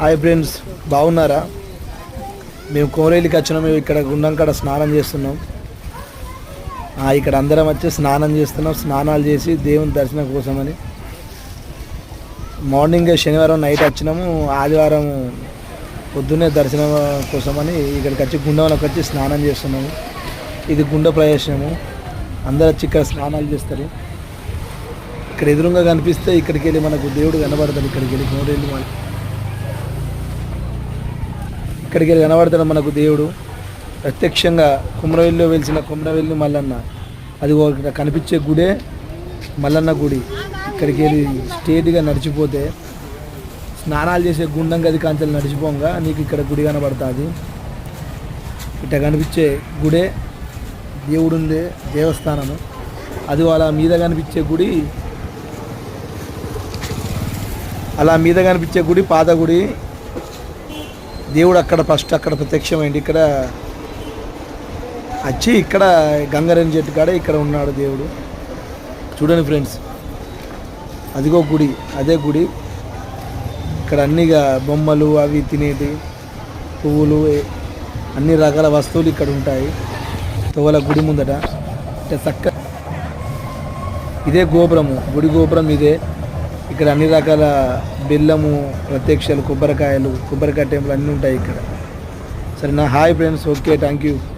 Hi friends బాగున్నారా? మేము కోరేలికి వచ్చినాం మేము ఇక్కడ గుండం కాడ స్నానం చేస్తున్నాం. ఇక్కడ అందరం వచ్చి స్నానం చేస్తున్నాం స్నానాలు చేసి దేవుని దర్శనం కోసమని. మార్నింగ్ శనివారం నైట్ వచ్చినాము ఆదివారం పొద్దున్నే దర్శనం కోసమని ఇక్కడికి వచ్చి గుండంలోకి వచ్చి స్నానం చేస్తున్నాము. ఇది గుండ ప్రవేశము. అందరు వచ్చి ఇక్కడ స్నానాలు చేస్తారు. ఇక్కడ ఎదురుగా కనిపిస్తే ఇక్కడికి వెళ్ళి మనకు దేవుడు కనబడతాడు ఇక్కడికి వెళ్ళి కోరేలి వాళ్ళు ఇక్కడికి వెళ్ళి కనబడతాడు మనకు దేవుడు. ప్రత్యక్షంగా కుమ్రవెల్లిలో వెలిసిన కుమ్రవెల్లి మల్లన్న. అది ఒక కనిపించే గుడే మల్లన్న గుడి. ఇక్కడికి వెళ్ళి స్టేట్గా నడిచిపోతే స్నానాలు చేసే గుండం గది కాంచెలు నడిచిపోగా నీకు ఇక్కడ గుడి కనబడుతుంది. ఇట్లా కనిపించే గుడే దేవుడుందే దేవస్థానము. అది అలా మీద కనిపించే గుడి అలా మీద కనిపించే గుడి పాత గుడి. దేవుడు అక్కడ ఫస్ట్ అక్కడ ప్రత్యక్షమైంది. ఇక్కడ వచ్చి ఇక్కడ గంగారేణి చెట్టు కాడ ఇక్కడ ఉన్నాడు దేవుడు. చూడండి ఫ్రెండ్స్ అదిగో గుడి అదే గుడి. ఇక్కడ అన్నిగా బొమ్మలు అవి తినేటి పువ్వులు అన్ని రకాల వస్తువులు ఇక్కడ ఉంటాయి. తోవల గుడి ముందట. అంటే చక్క ఇదే గోపురము గుడి గోపురం ఇదే. ఇక్కడ అన్ని రకాల బెల్లము ప్రత్యక్షాలు కొబ్బరికాయలు కొబ్బరికాయ టెంపుల్ అన్నీ ఉంటాయి ఇక్కడ. సరే నా hi friends. Okay thank you